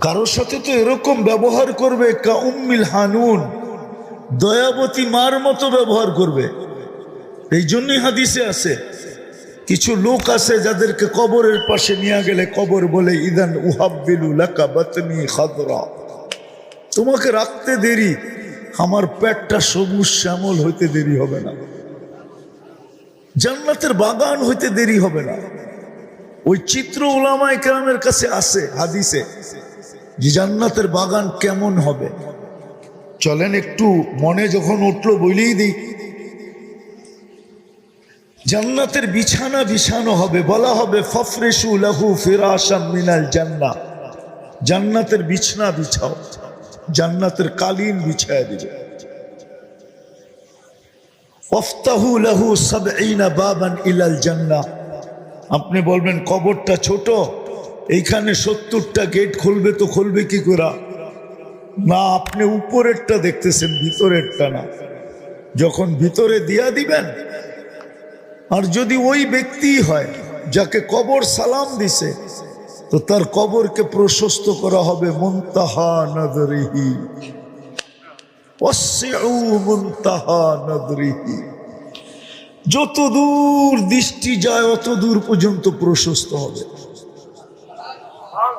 কারোর সাথে তো এরকম ব্যবহার করবে কা উম্মিল হানুন। দয়াবতী মার মতো ব্যবহার করবে। এই জন্যই হাদিসে আছে, কিছু লোক আছে যাদেরকে কবরের পাশে নিয়ে গেলে কবর বলে, ইদান তোমাকে রাখতে দেরি, আমার পেটটা সবুজ শ্যামল হইতে দেরি হবে না। জান্নাতের বাগান হইতে দেরি হবে না। ওই চিত্র ওলামায় কেরামের কাছে আছে হাদিসে। যে জান্নাতের বাগান কেমন হবে? চলেন একটু মনে যখন উঠল বলেই দিই। জান্নাতের বিছানা বিছানো হবে, বলা হবে, ফফরেশু লাহু ফিরাশাম মিনাল জান্না জান্নাতের বিছনা বিছাও, জান্নাতের কালীন বিছায় দিবে ওফতাহু লাহু সাবঈনা বাবান ইলাল জান্না আপনি বলবেন, কবরটা ছোট। এইখানে সত্তরটা গেট খুলবে তো খুলবে কি করে? না, আপনি উপরেরটা দেখতেছেন, ভিতরেরটা না। যখন ভিতরে দিয়া দিবেন, আর যদি ওই ব্যক্তি হয় যাকে কবর সালাম দিছে, তো তার কবরকে প্রশস্ত করা হবে যত দূর দৃষ্টি যায় অত দূর পর্যন্ত প্রশস্ত হবে।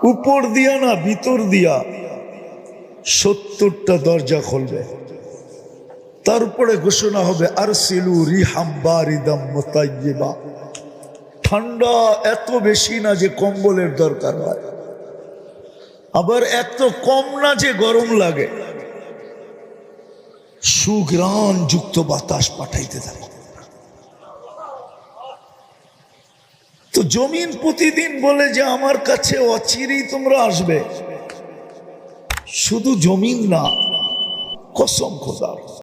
উপর দিয়া না ভিতর দিয়া সত্তরটা দরজা খুলবে। তারপরে ঘোষণা হবে আর সিলু রিহাম্বারিদাম ঠান্ডা এত বেশি না যে কম্বলের দরকার হয়। আবার এত কম না যে গরম লাগে। সুগ্রাণ যুক্ত বাতাস পাঠাইতে থাকে। তো জমিন প্রতিদিন বলে যে আমার কাছে অচিরেই তোমরা আসবে। শুধু জমিন না, কসম খোদার।